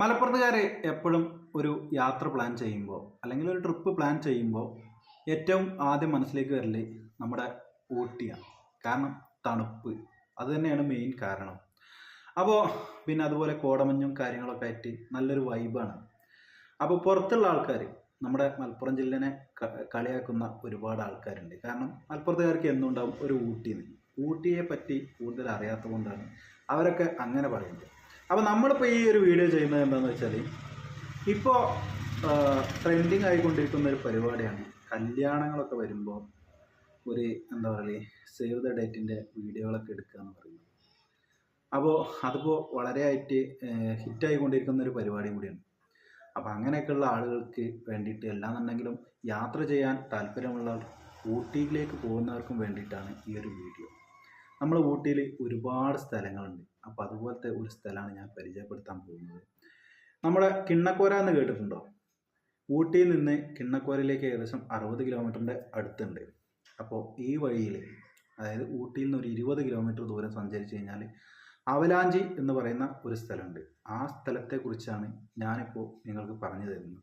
മലപ്പുറത്തുകാർ എപ്പോഴും ഒരു യാത്ര പ്ലാൻ ചെയ്യുമ്പോൾ അല്ലെങ്കിൽ ഒരു ട്രിപ്പ് പ്ലാൻ ചെയ്യുമ്പോൾ ഏറ്റവും ആദ്യം മനസ്സിലേക്ക് വരൽ നമ്മുടെ ഊട്ടിയാണ് കാരണം തണുപ്പ്. അത് തന്നെയാണ് മെയിൻ കാരണം. അപ്പോൾ പിന്നെ അതുപോലെ കോടമഞ്ഞും കാര്യങ്ങളൊക്കെ ആയിട്ട് നല്ലൊരു വൈബാണ് അപ്പോൾ പുറത്തുള്ള ആൾക്കാർ നമ്മുടെ മലപ്പുറം ജില്ലനെ കളിയാക്കുന്ന ഒരുപാട് ആൾക്കാരുണ്ട്. കാരണം മലപ്പുറത്തുകാർക്ക് എന്നുണ്ടാവും ഒരു ഊട്ടിന്ന് ഊട്ടിയെ പറ്റി കൂടുതൽ അറിയാത്തത് കൊണ്ടാണ് അവരൊക്കെ അങ്ങനെ പറയുന്നത്. അപ്പോൾ നമ്മളിപ്പോൾ ഈ ഒരു വീഡിയോ ചെയ്യുന്നത് എന്താണെന്ന് വെച്ചാൽ ഇപ്പോൾ ട്രെൻഡിങ് ആയിക്കൊണ്ടിരിക്കുന്ന ഒരു പരിപാടിയാണ്. കല്യാണങ്ങളൊക്കെ വരുമ്പോൾ ഒരു എന്താ പറയുക സേവ് ദ ഡേറ്റിന്റെ വീഡിയോകളൊക്കെ എടുക്കുക എന്ന് പറയുന്നത്. അപ്പോൾ അതിപ്പോൾ വളരെ ആയിട്ട് ഹിറ്റായിക്കൊണ്ടിരിക്കുന്ന ഒരു പരിപാടിയും കൂടിയാണ്. അപ്പോൾ അങ്ങനെയൊക്കെയുള്ള ആളുകൾക്ക് വേണ്ടിയിട്ട് എല്ലാന്നുണ്ടെങ്കിലും യാത്ര ചെയ്യാൻ താല്പര്യമുള്ള ഊട്ടിയിലേക്ക് പോകുന്നവർക്കും വേണ്ടിയിട്ടാണ് ഈ ഒരു വീഡിയോ. നമ്മൾ ഊട്ടിയിൽ ഒരുപാട് സ്ഥലങ്ങളുണ്ട്. അപ്പോൾ അതുപോലത്തെ ഒരു സ്ഥലമാണ് ഞാൻ പരിചയപ്പെടുത്താൻ പോകുന്നത്. നമ്മുടെ കിണ്ണക്കോര എന്ന് കേട്ടിട്ടുണ്ടോ? ഊട്ടിയിൽ നിന്ന് കിണ്ണക്കോരയിലേക്ക് ഏകദേശം അറുപത് കിലോമീറ്ററിന്റെ അടുത്തുണ്ട്. അപ്പോൾ ഈ വഴിയിൽ അതായത് ഊട്ടിയിൽ നിന്ന് ഒരു ഇരുപത് കിലോമീറ്റർ ദൂരം സഞ്ചരിച്ച് കഴിഞ്ഞാൽ അവലാഞ്ചി എന്ന് പറയുന്ന ഒരു സ്ഥലമുണ്ട്. ആ സ്ഥലത്തെക്കുറിച്ചാണ് ഞാനിപ്പോൾ നിങ്ങൾക്ക് പറഞ്ഞു തരുന്നത്.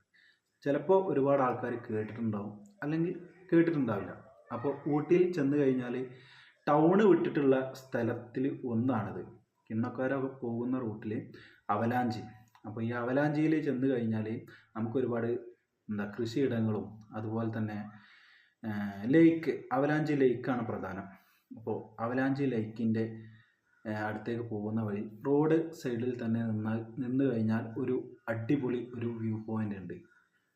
ചിലപ്പോൾ ഒരുപാട് ആൾക്കാർ കേട്ടിട്ടുണ്ടാവും അല്ലെങ്കിൽ കേട്ടിട്ടുണ്ടാവില്ല. അപ്പോൾ ഊട്ടിയിൽ ചെന്ന് കഴിഞ്ഞാൽ ടൗണ് വിട്ടിട്ടുള്ള സ്ഥലത്തിൽ ഒന്നാണിത്. കിണ്ണക്കാരൊക്കെ പോകുന്ന റൂട്ടിൽ അവലാഞ്ചി. അപ്പോൾ ഈ അവലാഞ്ചിയിൽ ചെന്ന് കഴിഞ്ഞാൽ നമുക്കൊരുപാട് എന്താ കൃഷിയിടങ്ങളും അതുപോലെ തന്നെ ലേക്ക് അവലാഞ്ചി ലേക്കാണ് പ്രധാനം. അപ്പോൾ അവലാഞ്ചി ലേക്കിന്റെ അടുത്തേക്ക് പോകുന്ന വഴി റോഡ് സൈഡിൽ തന്നെ നിന്നാൽ നിന്ന് കഴിഞ്ഞാൽ ഒരു അടിപൊളി ഒരു വ്യൂ പോയിന്റ് ഉണ്ട്.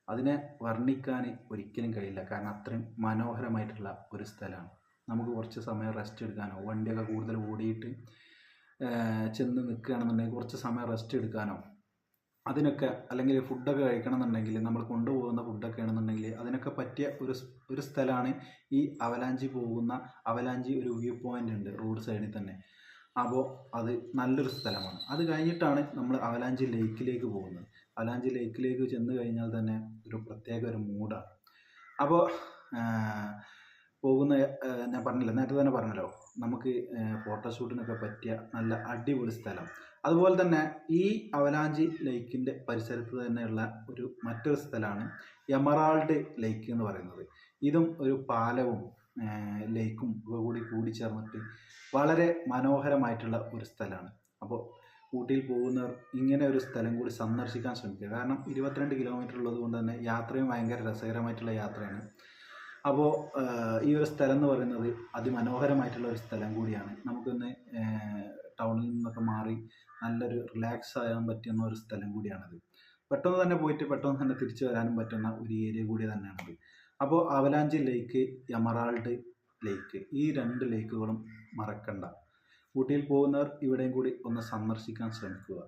അതിനെ വർണിക്കാൻ ഒരിക്കലും കഴിയില്ല. കാരണം അത്രയും മനോഹരമായിട്ടുള്ള ഒരു സ്ഥലമാണ്. നമുക്ക് കുറച്ച് സമയം റെസ്റ്റ് എടുക്കാനോ വണ്ടിയൊക്കെ കൂടുതൽ ഓടിയിട്ട് ചെന്ന് നിൽക്കുകയാണെന്നുണ്ടെങ്കിൽ കുറച്ച് സമയം റെസ്റ്റ് എടുക്കാനോ അതിനൊക്കെ അല്ലെങ്കിൽ ഫുഡൊക്കെ കഴിക്കണം എന്നുണ്ടെങ്കിൽ നമ്മൾ കൊണ്ടുപോകുന്ന ഫുഡൊക്കെ ആണെന്നുണ്ടെങ്കിൽ അതിനൊക്കെ പറ്റിയ ഒരു ഒരു സ്ഥലമാണ് ഈ അവലാഞ്ചി പോകുന്ന അവലാഞ്ചി ഒരു വ്യൂ പോയിന്റ് ഉണ്ട് റോഡ് സൈഡിൽ തന്നെ. അപ്പോൾ അത് നല്ലൊരു സ്ഥലമാണ്. അത് കഴിഞ്ഞിട്ടാണ് നമ്മൾ അവലാഞ്ചി ലേക്കിലേക്ക് പോകുന്നത്. അവലാഞ്ചി ലേക്കിലേക്ക് ചെന്ന് കഴിഞ്ഞാൽ തന്നെ ഒരു പ്രത്യേക ഒരു മൂഡാണ് അപ്പോൾ പോകുന്ന ഞാൻ പറഞ്ഞില്ല നേരത്തെ തന്നെ പറഞ്ഞല്ലോ നമുക്ക് ഫോട്ടോഷൂട്ടിനൊക്കെ പറ്റിയ നല്ല അടിപൊളി സ്ഥലം. അതുപോലെ തന്നെ ഈ അവലാഞ്ചി ലേക്കിന്റെ പരിസരത്ത് തന്നെയുള്ള ഒരു മറ്റൊരു സ്ഥലമാണ് എമറാൾഡ് ലേക്ക് എന്ന് പറയുന്നത്. ഇതും ഒരു പാലവും ലേക്കും ഒക്കെ കൂടി കൂടിച്ചേർന്നിട്ട് വളരെ മനോഹരമായിട്ടുള്ള ഒരു സ്ഥലമാണ്. അപ്പോൾ ഊട്ടിയിൽ പോകുന്നവർ ഇങ്ങനെ ഒരു സ്ഥലം കൂടി സന്ദർശിക്കാൻ ശ്രമിക്കുക. കാരണം ഇരുപത്തിരണ്ട് കിലോമീറ്റർ ഉള്ളത് കൊണ്ട് തന്നെ യാത്രയും ഭയങ്കര രസകരമായിട്ടുള്ള യാത്രയാണ്. അപ്പോൾ ഈ ഒരു സ്ഥലം എന്ന് പറയുന്നത് അതിമനോഹരമായിട്ടുള്ള ഒരു സ്ഥലം കൂടിയാണ്. നമുക്കൊന്ന് ടൗണിൽ നിന്നൊക്കെ മാറി നല്ലൊരു റിലാക്സ് ആകാൻ പറ്റുന്ന ഒരു സ്ഥലം കൂടിയാണത്. പെട്ടെന്ന് തന്നെ പോയിട്ട് പെട്ടെന്ന് തന്നെ തിരിച്ചു വരാനും പറ്റുന്ന ഒരു ഏരിയ കൂടി തന്നെയാണത്. അപ്പോൾ അവലാഞ്ചി ലേക്ക് എമറാൾഡ് ലേക്ക് ഈ രണ്ട് ലേക്കുകളും മറക്കണ്ട. ഊട്ടിയിൽ പോകുന്നവർ ഇവിടെയും കൂടി ഒന്ന് സന്ദർശിക്കാൻ ശ്രമിക്കുക.